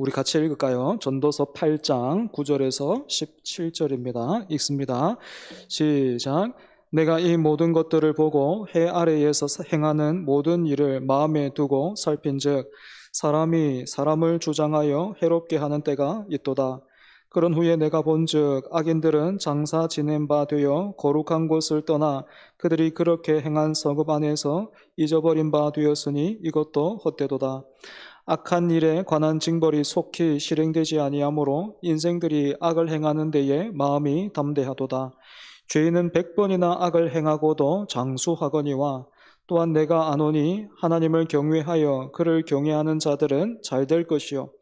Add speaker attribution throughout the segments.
Speaker 1: 우리 같이 읽을까요? 전도서 8장 9절에서 17절입니다. 읽습니다. 시작. 내가 이 모든 것들을 보고 해 아래에서 행하는 모든 일을 마음에 두고 살핀즉 사람이 사람을 주장하여 해롭게 하는 때가 있도다. 그런 후에 내가 본즉 악인들은 장사 지낸 바 되어 거룩한 곳을 떠나 그들이 그렇게 행한 성읍 안에서 잊어버린 바 되었으니 이것도 헛되도다. 악한 일에 관한 징벌이 속히 실행되지 아니하므로 인생들이 악을 행하는 데에 마음이 담대하도다. 죄인은 백번이나 악을 행하고도 장수하거니와 또한 내가 아노니 하나님을 경외하여 그를 경외하는 자들은 잘 될 것이요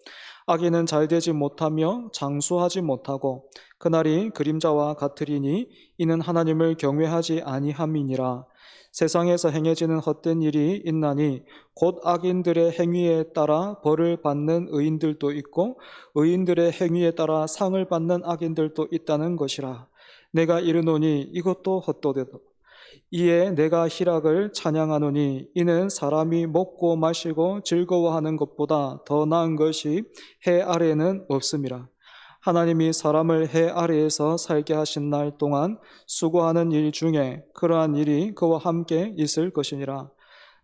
Speaker 1: 악인은 잘 되지 못하며 장수하지 못하고 그날이 그림자와 같으리니 이는 하나님을 경외하지 아니함이니라 세상에서 행해지는 헛된 일이 있나니 곧 악인들의 행위에 따라 벌을 받는 의인들도 있고 의인들의 행위에 따라 상을 받는 악인들도 있다는 것이라. 내가 이르노니 이것도 헛도되도 이에 내가 희락을 찬양하노니 이는 사람이 먹고 마시고 즐거워하는 것보다 더 나은 것이 해 아래에는 없음이라 하나님이 사람을 해 아래에서 살게 하신 날 동안 수고하는 일 중에 그러한 일이 그와 함께 있을 것이니라.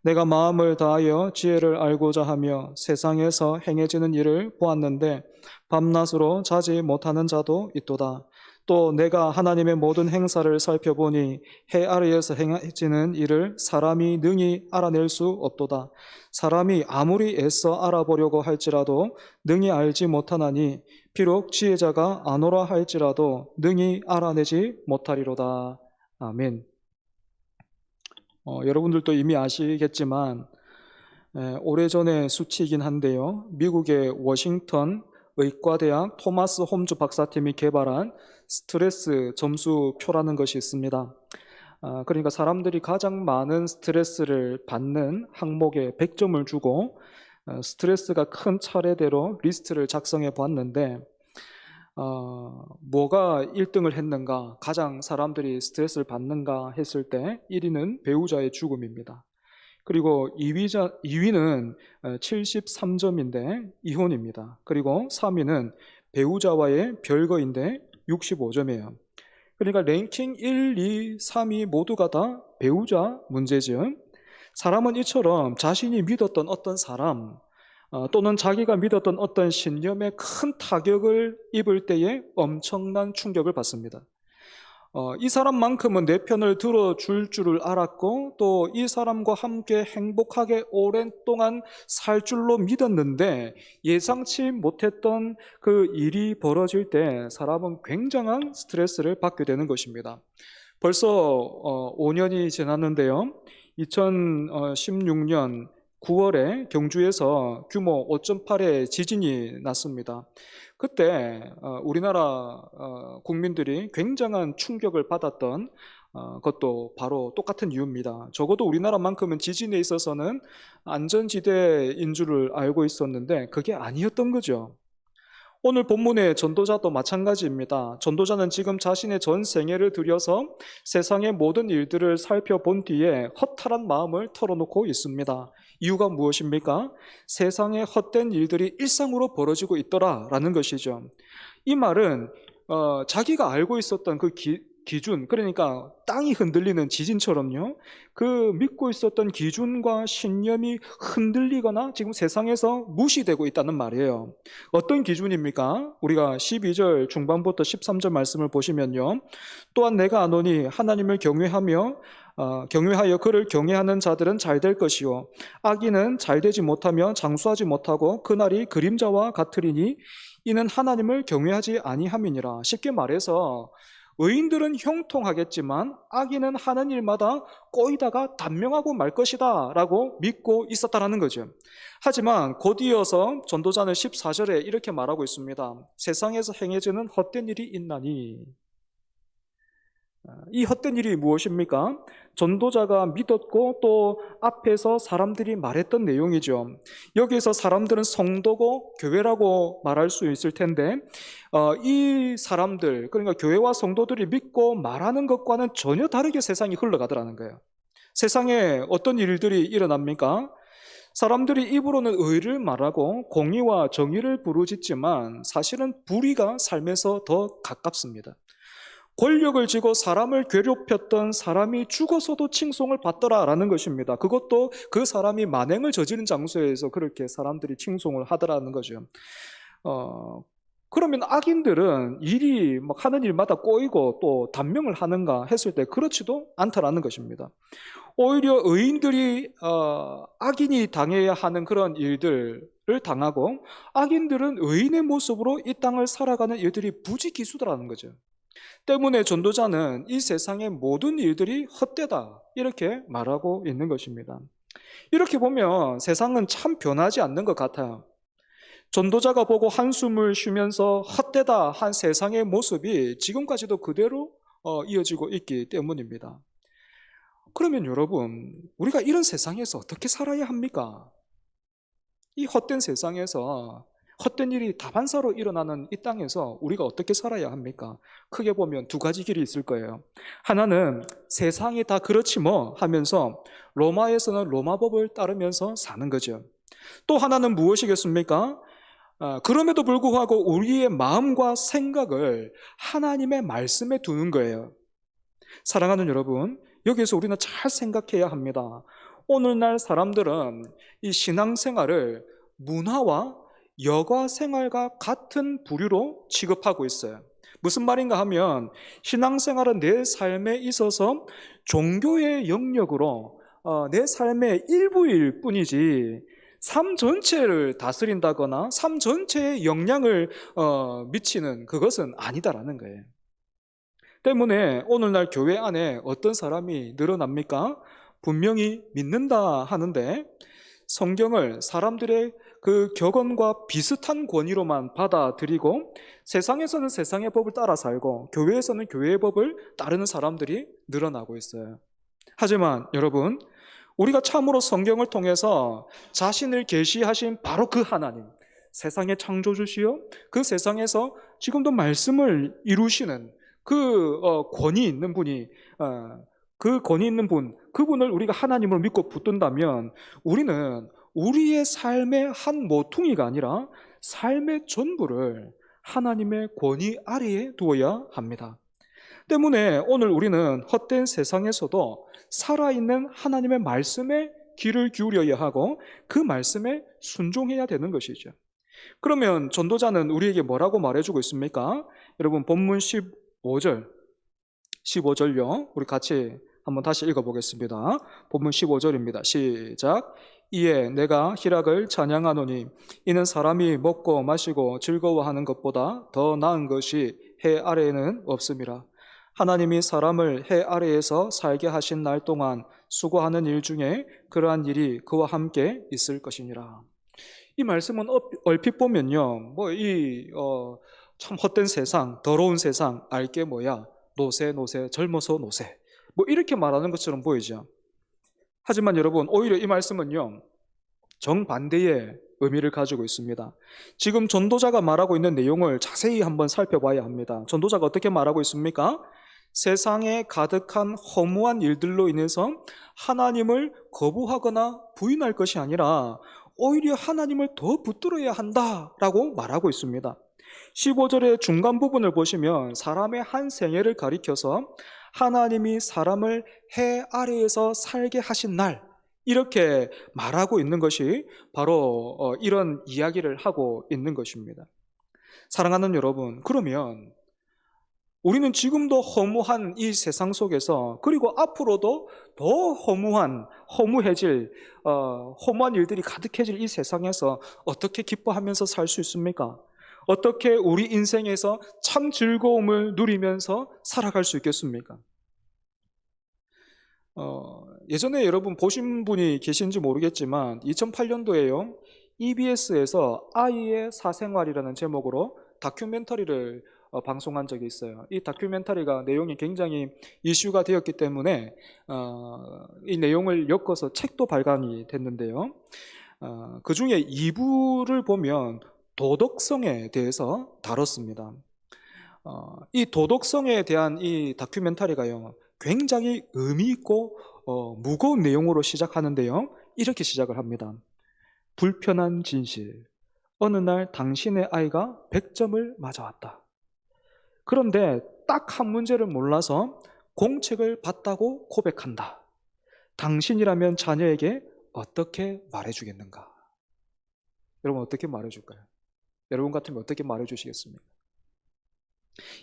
Speaker 1: 내가 마음을 다하여 지혜를 알고자 하며 세상에서 행해지는 일을 보았는데 밤낮으로 자지 못하는 자도 있도다 또 내가 하나님의 모든 행사를 살펴보니 해 아래에서 행해지는 일을 사람이 능히 알아낼 수 없도다. 사람이 아무리 애써 알아보려고 할지라도 능히 알지 못하나니 비록 지혜자가 아노라 할지라도 능히 알아내지 못하리로다. 아멘. 어, 여러분들도 이미 아시겠지만 에, 오래전의 수치이긴 한데요. 미국의 워싱턴 의과대학 토마스 홈즈 박사팀이 개발한 스트레스 점수표라는 것이 있습니다. 아, 그러니까 사람들이 가장 많은 스트레스를 받는 항목에 100점을 주고 어, 스트레스가 큰 차례대로 리스트를 작성해 보았는데 어, 뭐가 1등을 했는가, 가장 사람들이 스트레스를 받는가 했을 때 1위는 배우자의 죽음입니다. 그리고 2위자, 2위는 73점인데 이혼입니다. 그리고 3위는 배우자와의 별거인데 65점이에요. 그러니까 랭킹 1, 2, 3위 모두가 다 배우자 문제죠. 사람은 이처럼 자신이 믿었던 어떤 사람 어, 또는 자기가 믿었던 어떤 신념에 큰 타격을 입을 때에 엄청난 충격을 받습니다. 어, 이 사람만큼은 내 편을 들어줄 줄을 알았고 또 이 사람과 함께 행복하게 오랜 동안 살 줄로 믿었는데 예상치 못했던 그 일이 벌어질 때 사람은 굉장한 스트레스를 받게 되는 것입니다. 벌써 어, 5년이 지났는데요. 2016년 9월에 경주에서 규모 5.8의 지진이 났습니다. 그때 어, 우리나라 어, 국민들이 굉장한 충격을 받았던 어, 것도 바로 똑같은 이유입니다. 적어도 우리나라만큼은 지진에 있어서는 안전지대인 줄을 알고 있었는데 그게 아니었던 거죠. 오늘 본문의 전도자도 마찬가지입니다. 전도자는 지금 자신의 전 생애를 들여서 세상의 모든 일들을 살펴본 뒤에 허탈한 마음을 털어놓고 있습니다. 이유가 무엇입니까? 세상에 헛된 일들이 일상으로 벌어지고 있더라라는 것이죠. 이 말은 어, 자기가 알고 있었던 그 기, 기준, 그러니까 땅이 흔들리는 지진처럼요. 그 믿고 있었던 기준과 신념이 흔들리거나 지금 세상에서 무시되고 있다는 말이에요. 어떤 기준입니까? 우리가 12절 중반부터 13절 말씀을 보시면요. 또한 내가 아노니 하나님을 경외하며 어, 경외하여 그를 경외하는 자들은 잘 될 것이요 악인은 잘 되지 못하며 장수하지 못하고 그날이 그림자와 같으리니 이는 하나님을 경외하지 아니함이니라. 쉽게 말해서 의인들은 형통하겠지만 악인은 하는 일마다 꼬이다가 단명하고 말 것이다 라고 믿고 있었다라는 거죠. 하지만 곧 이어서 전도자는 14절에 이렇게 말하고 있습니다. 세상에서 행해지는 헛된 일이 있나니 이 헛된 일이 무엇입니까? 전도자가 믿었고 또 앞에서 사람들이 말했던 내용이죠. 여기서 사람들은 성도고 교회라고 말할 수 있을 텐데 어, 이 사람들 그러니까 교회와 성도들이 믿고 말하는 것과는 전혀 다르게 세상이 흘러가더라는 거예요. 세상에 어떤 일들이 일어납니까? 사람들이 입으로는 의를 말하고 공의와 정의를 부르짖지만 사실은 불의가 삶에서 더 가깝습니다. 권력을 쥐고 사람을 괴롭혔던 사람이 죽어서도 칭송을 받더라라는 것입니다. 그것도 그 사람이 만행을 저지른 장소에서 그렇게 사람들이 칭송을 하더라는 거죠. 어, 그러면 악인들은 일이 막 하는 일마다 꼬이고 또 단명을 하는가 했을 때 그렇지도 않다라는 것입니다. 오히려 의인들이 어, 악인이 당해야 하는 그런 일들을 당하고 악인들은 의인의 모습으로 이 땅을 살아가는 일들이 부지기수다라는 거죠. 때문에 전도자는 이 세상의 모든 일들이 헛되다 이렇게 말하고 있는 것입니다. 이렇게 보면 세상은 참 변하지 않는 것 같아요. 전도자가 보고 한숨을 쉬면서 헛되다 한 세상의 모습이 지금까지도 그대로 어, 이어지고 있기 때문입니다. 그러면 여러분, 우리가 이런 세상에서 어떻게 살아야 합니까? 이 헛된 세상에서 헛된 일이 다반사로 일어나는 이 땅에서 우리가 어떻게 살아야 합니까? 크게 보면 두 가지 길이 있을 거예요. 하나는 세상이 다 그렇지 뭐 하면서 로마에서는 로마법을 따르면서 사는 거죠. 또 하나는 무엇이겠습니까? 아, 그럼에도 불구하고 우리의 마음과 생각을 하나님의 말씀에 두는 거예요. 사랑하는 여러분, 여기서 우리는 잘 생각해야 합니다. 오늘날 사람들은 이 신앙생활을 문화와 여가 생활과 같은 부류로 취급하고 있어요. 무슨 말인가 하면 신앙생활은 내 삶에 있어서 종교의 영역으로 어, 내 삶의 일부일 뿐이지 삶 전체를 다스린다거나 삶 전체에 영향을 어, 미치는 그것은 아니다라는 거예요. 때문에 오늘날 교회 안에 어떤 사람이 늘어납니까? 분명히 믿는다 하는데 성경을 사람들의 그 격언과 비슷한 권위로만 받아들이고 세상에서는 세상의 법을 따라 살고 교회에서는 교회의 법을 따르는 사람들이 늘어나고 있어요. 하지만 여러분, 우리가 참으로 성경을 통해서 자신을 계시하신 바로 그 하나님, 세상의 창조주시요, 그 세상에서 지금도 말씀을 이루시는 그 어, 권위 있는 분이 어, 그 권위 있는 분, 그분을 우리가 하나님을 믿고 붙든다면 우리는 우리의 삶의 한 모퉁이가 아니라 삶의 전부를 하나님의 권위 아래에 두어야 합니다. 때문에 오늘 우리는 헛된 세상에서도 살아있는 하나님의 말씀에 귀를 기울여야 하고 그 말씀에 순종해야 되는 것이죠. 그러면 전도자는 우리에게 뭐라고 말해주고 있습니까? 여러분 본문 15절 15절요. 우리 같이 한번 다시 읽어보겠습니다. 본문 15절입니다. 시작. 이에 내가 희락을 찬양하노니 이는 사람이 먹고 마시고 즐거워하는 것보다 더 나은 것이 해 아래에는 없음이라. 하나님이 사람을 해 아래에서 살게 하신 날 동안 수고하는 일 중에 그러한 일이 그와 함께 있을 것이니라. 이 말씀은 얼핏 보면요, 뭐이 어, 참 헛된 세상, 더러운 세상, 알게 뭐야, 노세, 노세, 젊어서 노세, 뭐 이렇게 말하는 것처럼 보이죠. 하지만 여러분, 오히려 이 말씀은요, 정반대의 의미를 가지고 있습니다. 지금 전도자가 말하고 있는 내용을 자세히 한번 살펴봐야 합니다. 전도자가 어떻게 말하고 있습니까? 세상에 가득한 허무한 일들로 인해서 하나님을 거부하거나 부인할 것이 아니라 오히려 하나님을 더 붙들어야 한다라고 말하고 있습니다. 15절의 중간 부분을 보시면 사람의 한 생애를 가리켜서 하나님이 사람을 해 아래에서 살게 하신 날 이렇게 말하고 있는 것이 바로 어, 이런 이야기를 하고 있는 것입니다. 사랑하는 여러분, 그러면 우리는 지금도 허무한 이 세상 속에서 그리고 앞으로도 더 허무한 허무해질 어, 허무한 일들이 가득해질 이 세상에서 어떻게 기뻐하면서 살 수 있습니까? 어떻게 우리 인생에서 참 즐거움을 누리면서 살아갈 수 있겠습니까? 어, 예전에 여러분 보신 분이 계신지 모르겠지만 2008년도에요. EBS에서 아이의 사생활이라는 제목으로 다큐멘터리를 어, 방송한 적이 있어요. 이 다큐멘터리가 내용이 굉장히 이슈가 되었기 때문에 어, 이 내용을 엮어서 책도 발간이 됐는데요. 어, 그 중에 2부를 보면 도덕성에 대해서 다뤘습니다. 어, 이 도덕성에 대한 이 다큐멘터리가요, 굉장히 의미 있고 어, 무거운 내용으로 시작하는데요. 이렇게 시작을 합니다. 불편한 진실. 어느 날 당신의 아이가 100점을 맞아왔다. 그런데 딱 한 문제를 몰라서 공책을 봤다고 고백한다. 당신이라면 자녀에게 어떻게 말해주겠는가? 여러분 어떻게 말해줄까요? 여러분 같으면 어떻게 말해 주시겠습니까?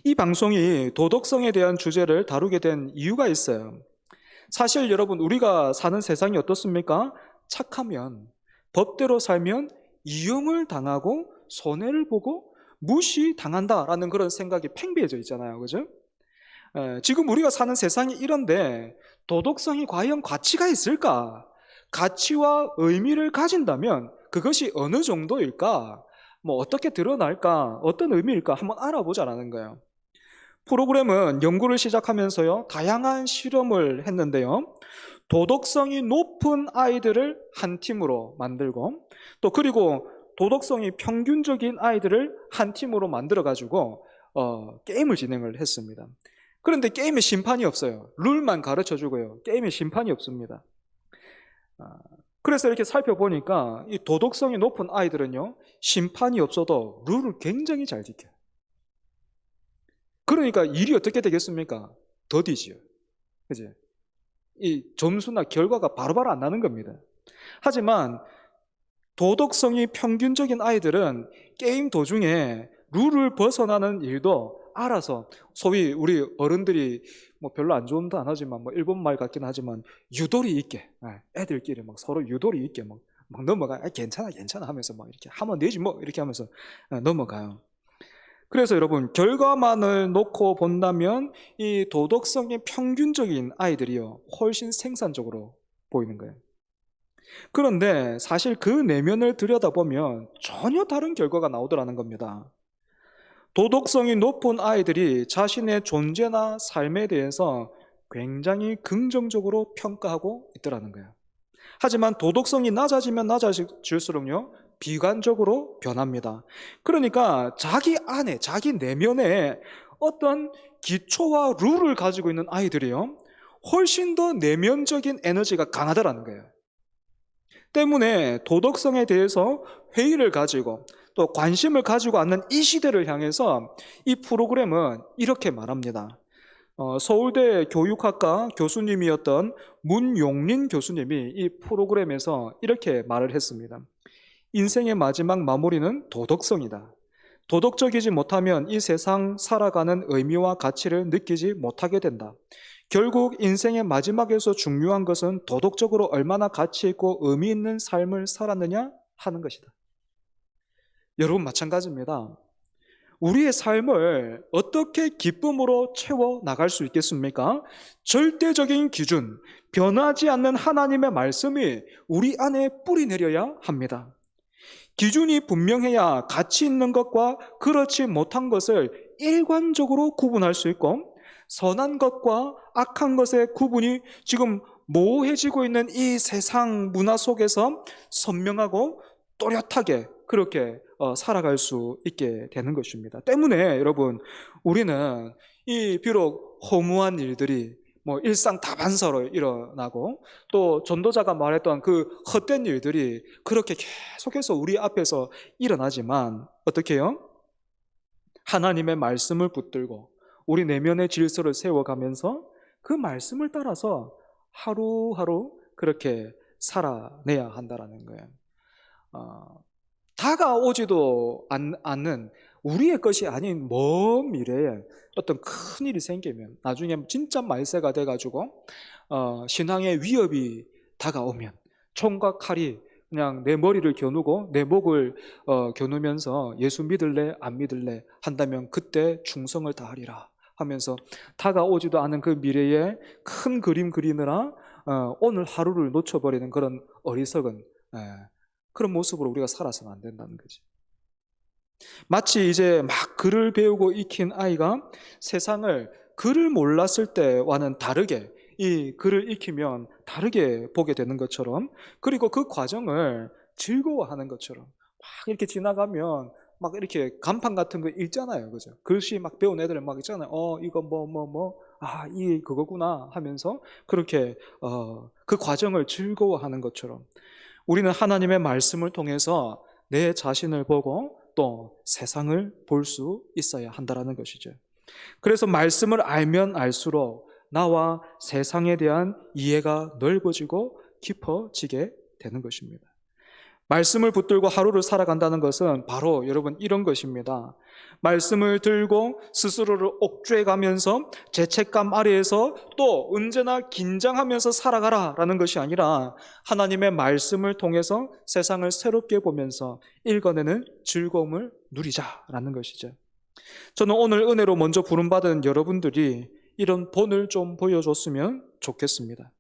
Speaker 1: 이 방송이 도덕성에 대한 주제를 다루게 된 이유가 있어요. 사실 여러분 우리가 사는 세상이 어떻습니까? 착하면 법대로 살면 이용을 당하고 손해를 보고 무시당한다라는 그런 생각이 팽배해져 있잖아요. 그죠? 에, 지금 우리가 사는 세상이 이런데 도덕성이 과연 가치가 있을까? 가치와 의미를 가진다면 그것이 어느 정도일까? 뭐 어떻게 드러날까? 어떤 의미일까? 한번 알아보자라는 거예요. 프로그램은 연구를 시작하면서요, 다양한 실험을 했는데요. 도덕성이 높은 아이들을 한 팀으로 만들고, 또 그리고 도덕성이 평균적인 아이들을 한 팀으로 만들어가지고, 어, 게임을 진행을 했습니다. 그런데 게임에 심판이 없어요. 룰만 가르쳐 주고요. 게임에 심판이 없습니다. 아, 그래서 이렇게 살펴보니까 이 도덕성이 높은 아이들은요, 심판이 없어도 룰을 굉장히 잘 지켜요. 그러니까 일이 어떻게 되겠습니까? 더디지요. 그지? 이 점수나 결과가 바로바로 안 나는 겁니다. 하지만 도덕성이 평균적인 아이들은 게임 도중에 룰을 벗어나는 일도 알아서 소위 우리 어른들이 뭐 별로 안 좋은 단어 하지만 뭐 일본 말 같긴 하지만 유도리 있게 예, 애들끼리 막 서로 유도리 있게 막, 막 넘어가 아, 괜찮아 괜찮아 하면서 막 이렇게 하면 되지 뭐 이렇게 하면서 예, 넘어가요. 그래서 여러분 결과만을 놓고 본다면 이 도덕성이 평균적인 아이들이요 훨씬 생산적으로 보이는 거예요. 그런데 사실 그 내면을 들여다보면 전혀 다른 결과가 나오더라는 겁니다. 도덕성이 높은 아이들이 자신의 존재나 삶에 대해서 굉장히 긍정적으로 평가하고 있더라는 거예요. 하지만 도덕성이 낮아지면 낮아질수록요, 비관적으로 변합니다. 그러니까 자기 안에, 자기 내면에 어떤 기초와 룰을 가지고 있는 아이들이요, 훨씬 더 내면적인 에너지가 강하다라는 거예요. 때문에 도덕성에 대해서 회의를 가지고 또 관심을 가지고 앉는 이 시대를 향해서 이 프로그램은 이렇게 말합니다. 어, 서울대 교육학과 교수님이었던 문용린 교수님이 이 프로그램에서 이렇게 말을 했습니다. 인생의 마지막 마무리는 도덕성이다. 도덕적이지 못하면 이 세상 살아가는 의미와 가치를 느끼지 못하게 된다. 결국 인생의 마지막에서 중요한 것은 도덕적으로 얼마나 가치 있고 의미 있는 삶을 살았느냐 하는 것이다. 여러분 마찬가지입니다. 우리의 삶을 어떻게 기쁨으로 채워 나갈 수 있겠습니까? 절대적인 기준, 변하지 않는 하나님의 말씀이 우리 안에 뿌리 내려야 합니다. 기준이 분명해야 가치 있는 것과 그렇지 못한 것을 일관적으로 구분할 수 있고, 선한 것과 악한 것의 구분이 지금 모호해지고 있는 이 세상 문화 속에서 선명하고 또렷하게 그렇게 어, 살아갈 수 있게 되는 것입니다. 때문에 여러분 우리는 이 비록 허무한 일들이 뭐 일상 다반사로 일어나고 또 전도자가 말했던 그 헛된 일들이 그렇게 계속해서 우리 앞에서 일어나지만 어떻게 해요? 하나님의 말씀을 붙들고 우리 내면의 질서를 세워가면서 그 말씀을 따라서 하루하루 그렇게 살아내야 한다라는 거예요. 어, 다가오지도 않, 않는 우리의 것이 아닌 먼 미래에 어떤 큰 일이 생기면 나중에 진짜 말세가 돼가지고 어, 신앙의 위협이 다가오면 총과 칼이 그냥 내 머리를 겨누고 내 목을 어, 겨누면서 예수 믿을래 안 믿을래 한다면 그때 충성을 다하리라 하면서 다가오지도 않은 그 미래에 큰 그림 그리느라 어, 오늘 하루를 놓쳐버리는 그런 어리석은 예, 그런 모습으로 우리가 살아서는 안 된다는 거지. 마치 이제 막 글을 배우고 익힌 아이가 세상을 글을 몰랐을 때와는 다르게 이 글을 익히면 다르게 보게 되는 것처럼 그리고 그 과정을 즐거워하는 것처럼 막 이렇게 지나가면 막 이렇게 간판 같은 거 읽잖아요. 그죠? 글씨 막 배운 애들은 막 있잖아요. 어, 이거 뭐, 뭐, 뭐, 아, 이 그거구나 하면서 그렇게, 어, 그 과정을 즐거워하는 것처럼 우리는 하나님의 말씀을 통해서 내 자신을 보고 또 세상을 볼 수 있어야 한다라는 것이죠. 그래서 말씀을 알면 알수록 나와 세상에 대한 이해가 넓어지고 깊어지게 되는 것입니다. 말씀을 붙들고 하루를 살아간다는 것은 바로 여러분 이런 것입니다. 말씀을 들고 스스로를 옥죄 가면서 죄책감 아래에서 또 언제나 긴장하면서 살아가라 라는 것이 아니라 하나님의 말씀을 통해서 세상을 새롭게 보면서 읽어내는 즐거움을 누리자 라는 것이죠. 저는 오늘 은혜로 먼저 부름받은 여러분들이 이런 본을 좀 보여줬으면 좋겠습니다.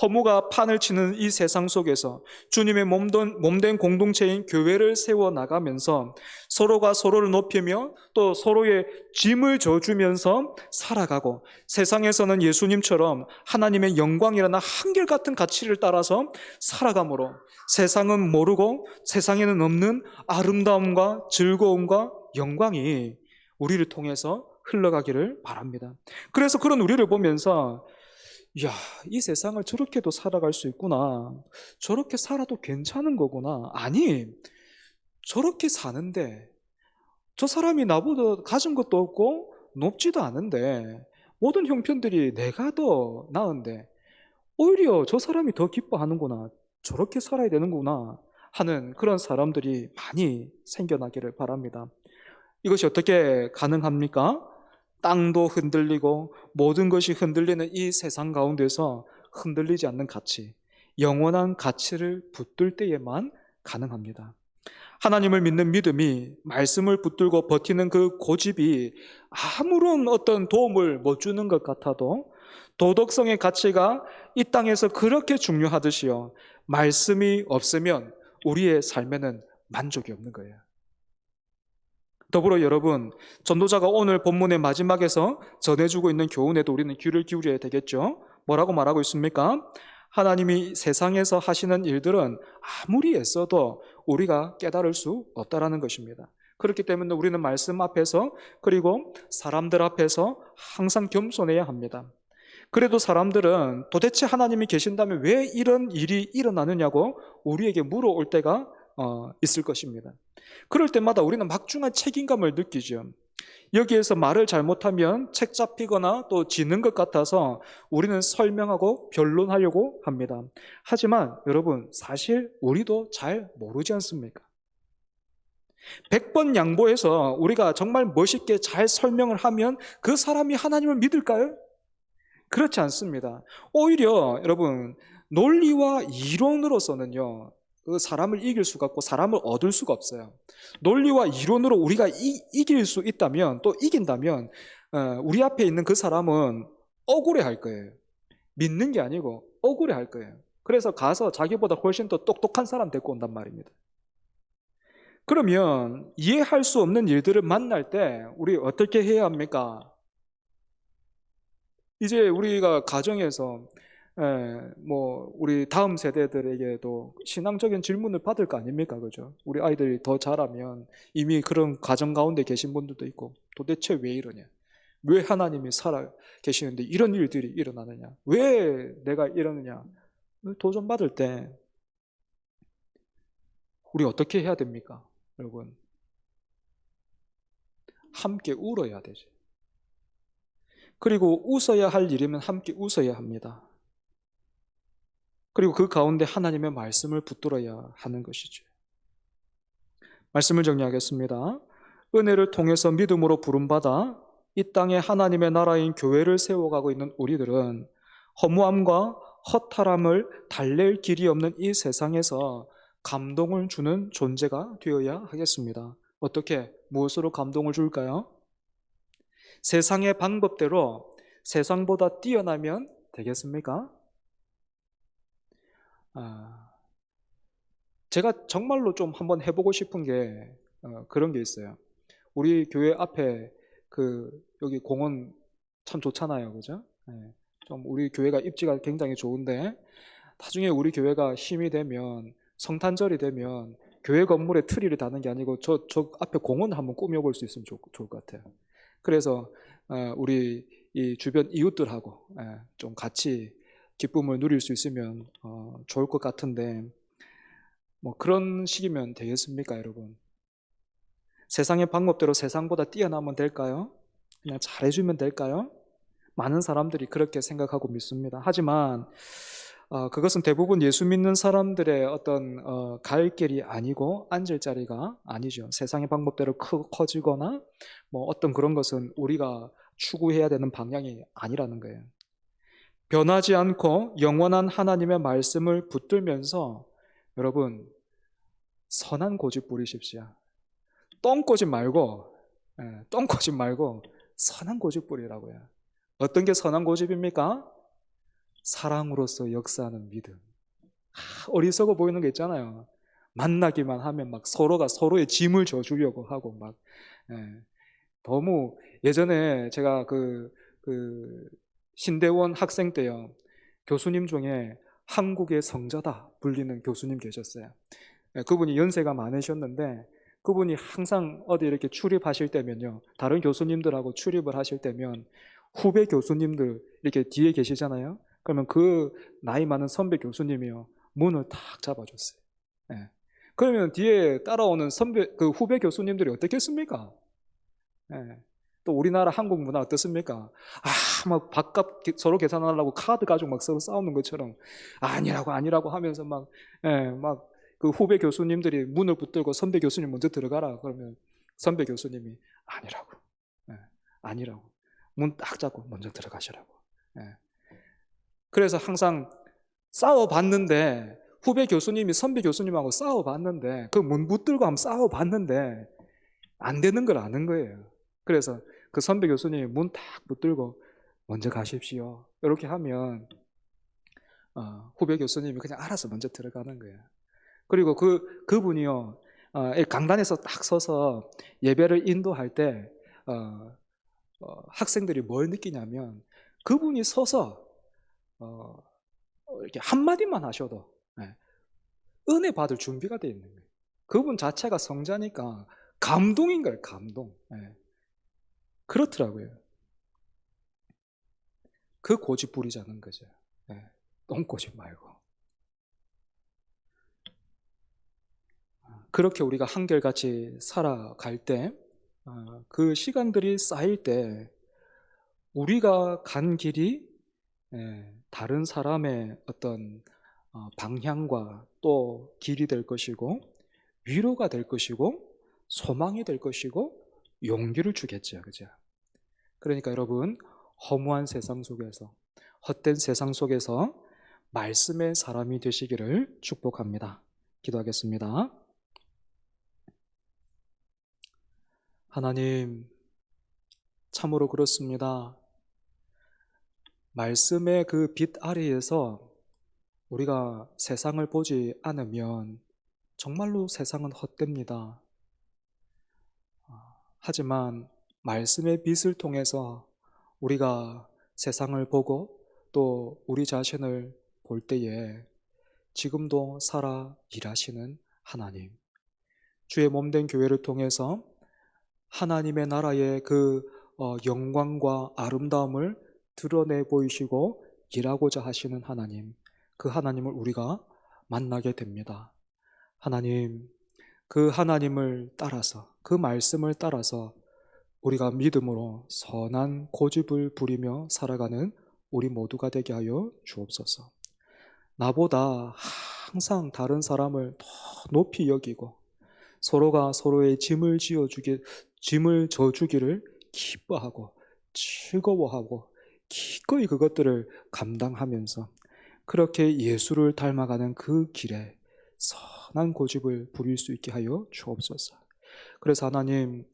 Speaker 1: 허무가 판을 치는 이 세상 속에서 주님의 몸된, 몸된 공동체인 교회를 세워 나가면서 서로가 서로를 높이며 또 서로의 짐을 져주면서 살아가고 세상에서는 예수님처럼 하나님의 영광이라는 한결같은 가치를 따라서 살아감으로 세상은 모르고 세상에는 없는 아름다움과 즐거움과 영광이 우리를 통해서 흘러가기를 바랍니다. 그래서 그런 우리를 보면서 야, 이 세상을 저렇게도 살아갈 수 있구나. 저렇게 살아도 괜찮은 거구나. 아니, 저렇게 사는데 저 사람이 나보다 가진 것도 없고 높지도 않은데 모든 형편들이 내가 더 나은데 오히려 저 사람이 더 기뻐하는구나. 저렇게 살아야 되는구나. 하는 그런 사람들이 많이 생겨나기를 바랍니다. 이것이 어떻게 가능합니까? 땅도 흔들리고 모든 것이 흔들리는 이 세상 가운데서 흔들리지 않는 가치, 영원한 가치를 붙들 때에만 가능합니다. 하나님을 믿는 믿음이 말씀을 붙들고 버티는 그 고집이 아무런 어떤 도움을 못 주는 것 같아도 도덕성의 가치가 이 땅에서 그렇게 중요하듯이요. 말씀이 없으면 우리의 삶에는 만족이 없는 거예요. 더불어 여러분, 전도자가 오늘 본문의 마지막에서 전해주고 있는 교훈에도 우리는 귀를 기울여야 되겠죠? 뭐라고 말하고 있습니까? 하나님이 세상에서 하시는 일들은 아무리 애써도 우리가 깨달을 수 없다라는 것입니다. 그렇기 때문에 우리는 말씀 앞에서 그리고 사람들 앞에서 항상 겸손해야 합니다. 그래도 사람들은 도대체 하나님이 계신다면 왜 이런 일이 일어나느냐고 우리에게 물어올 때가 어, 있을 것입니다. 그럴 때마다 우리는 막중한 책임감을 느끼죠. 여기에서 말을 잘못하면 책 잡히거나 또 지는 것 같아서 우리는 설명하고 변론하려고 합니다. 하지만 여러분, 사실 우리도 잘 모르지 않습니까? 100번 양보해서 우리가 정말 멋있게 잘 설명을 하면 그 사람이 하나님을 믿을까요? 그렇지 않습니다. 오히려 여러분, 논리와 이론으로서는요, 그 사람을 이길 수가 없고 사람을 얻을 수가 없어요. 논리와 이론으로 우리가 이, 길수 있다면 또 이긴다면 어, 우리 앞에 있는 그 사람은 억울해 할 거예요. 믿는 게 아니고 억울해 할 거예요. 그래서 가서 자기보다 훨씬 더 똑똑한 사람 데리고 온단 말입니다. 그러면 이해할 수 없는 일들을 만날 때 우리 어떻게 해야 합니까? 이제 우리가 가정에서 예, 뭐 우리 다음 세대들에게도 신앙적인 질문을 받을 거 아닙니까, 그죠? 우리 아이들이 더 자라면 이미 그런 가정 가운데 계신 분들도 있고 도대체 왜 이러냐? 왜 하나님이 살아 계시는데 이런 일들이 일어나느냐? 왜 내가 이러느냐? 도전 받을 때 우리 어떻게 해야 됩니까, 여러분? 함께 울어야 되지. 그리고 웃어야 할 일이면 함께 웃어야 합니다. 그리고 그 가운데 하나님의 말씀을 붙들어야 하는 것이죠. 말씀을 정리하겠습니다. 은혜를 통해서 믿음으로 부름받아 이 땅에 하나님의 나라인 교회를 세워가고 있는 우리들은 허무함과 허탈함을 달랠 길이 없는 이 세상에서 감동을 주는 존재가 되어야 하겠습니다. 어떻게, 무엇으로 감동을 줄까요? 세상의 방법대로 세상보다 뛰어나면 되겠습니까? 아, 제가 정말로 좀 한번 해보고 싶은 게 어, 그런 게 있어요. 우리 교회 앞에 그 여기 공원 참 좋잖아요, 그죠? 네, 좀 우리 교회가 입지가 굉장히 좋은데 나중에 우리 교회가 힘이 되면 성탄절이 되면 교회 건물에 트리를 다는 게 아니고 저, 저 앞에 공원을 한번 꾸며볼 수 있으면 좋, 좋을 것 같아요. 그래서 어, 우리 이 주변 이웃들하고 예, 좀 같이 기쁨을 누릴 수 있으면 어, 좋을 것 같은데 뭐 그런 식이면 되겠습니까, 여러분? 세상의 방법대로 세상보다 뛰어나면 될까요? 그냥 잘해주면 될까요? 많은 사람들이 그렇게 생각하고 믿습니다. 하지만 어, 그것은 대부분 예수 믿는 사람들의 어떤 어, 갈 길이 아니고 앉을 자리가 아니죠. 세상의 방법대로 크, 커지거나 뭐 어떤 그런 것은 우리가 추구해야 되는 방향이 아니라는 거예요. 변하지 않고 영원한 하나님의 말씀을 붙들면서 여러분 선한 고집 부리십시오. 똥고집 말고 예, 똥고집 말고 선한 고집 부리라고요. 어떤 게 선한 고집입니까? 사랑으로서 역사하는 믿음. 아, 어리석어 보이는 게 있잖아요. 만나기만 하면 막 서로가 서로의 짐을 져주려고 하고 막 예. 너무 예전에 제가 그, 그 신대원 학생 때요 교수님 중에 한국의 성자다 불리는 교수님 계셨어요. 예, 그분이 연세가 많으셨는데 그분이 항상 어디 이렇게 출입하실 때면요 다른 교수님들하고 출입을 하실 때면 후배 교수님들 이렇게 뒤에 계시잖아요. 그러면 그 나이 많은 선배 교수님이요 문을 탁 잡아줬어요. 예. 그러면 뒤에 따라오는 선배 그 후배 교수님들이 어떻겠습니까? 예. 또 우리나라 한국 문화 어떻습니까? 아, 막 밥값 기- 서로 계산하려고 카드 가지고 막 서로 싸우는 것처럼 아니라고 아니라고 하면서 막, 예, 막 그 후배 교수님들이 문을 붙들고 선배 교수님 먼저 들어가라 그러면 선배 교수님이 아니라고, 예, 아니라고 문 딱 잡고 먼저 들어가시라고. 예. 그래서 항상 싸워봤는데 후배 교수님이 선배 교수님하고 싸워봤는데 그 문 붙들고 한번 싸워봤는데 안 되는 걸 아는 거예요. 그래서 그 선배 교수님이 문탁 붙들고 먼저 가십시오. 이렇게 하면 어, 후배 교수님이 그냥 알아서 먼저 들어가는 거예요. 그리고 그 그분이요 어, 이 강단에서 딱 서서 예배를 인도할 때 어, 어, 학생들이 뭘 느끼냐면 그분이 서서 어, 이렇게 한 마디만 하셔도 예, 은혜 받을 준비가 되어 있는 거예요. 그분 자체가 성자니까 감동인 거예요. 감동. 예. 그렇더라고요. 그 고집 부리자는 거죠. 예. 똥고집 말고. 그렇게 우리가 한결같이 살아갈 때, 어, 그 시간들이 쌓일 때, 우리가 간 길이 예, 다른 사람의 어떤 어, 방향과 또 길이 될 것이고, 위로가 될 것이고, 소망이 될 것이고, 용기를 주겠죠. 그죠? 그러니까 여러분, 허무한 세상 속에서, 헛된 세상 속에서 말씀의 사람이 되시기를 축복합니다. 기도하겠습니다. 하나님, 참으로 그렇습니다. 말씀의 그 빛 아래에서 우리가 세상을 보지 않으면 정말로 세상은 헛됩니다. 하지만 말씀의 빛을 통해서 우리가 세상을 보고 또 우리 자신을 볼 때에 지금도 살아 일하시는 하나님, 주의 몸된 교회를 통해서 하나님의 나라의 그 어, 영광과 아름다움을 드러내 보이시고 일하고자 하시는 하나님, 그 하나님을 우리가 만나게 됩니다. 하나님, 그 하나님을 따라서, 그 말씀을 따라서 우리가 믿음으로 선한 고집을 부리며 살아가는 우리 모두가 되게 하여 주옵소서. 나보다 항상 다른 사람을 더 높이 여기고 서로가 서로의 짐을 지어주기, 짐을 져주기를 기뻐하고 즐거워하고 기꺼이 그것들을 감당하면서 그렇게 예수를 닮아가는 그 길에 선한 고집을 부릴 수 있게 하여 주옵소서. 그래서 하나님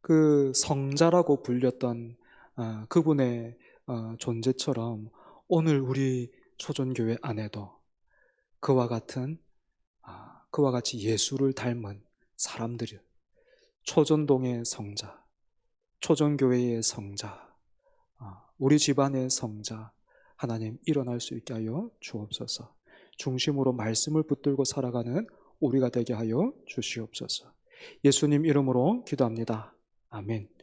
Speaker 1: 그 성자라고 불렸던 아, 그분의 어, 존재처럼 오늘 우리 초전교회 안에도 그와 같은 아, 그와 같이 예수를 닮은 사람들이 초전동의 성자, 초전교회의 성자, 아, 우리 집안의 성자 하나님 일어날 수 있게 하여 주옵소서. 중심으로 말씀을 붙들고 살아가는 우리가 되게 하여 주시옵소서. 예수님 이름으로 기도합니다. 아멘.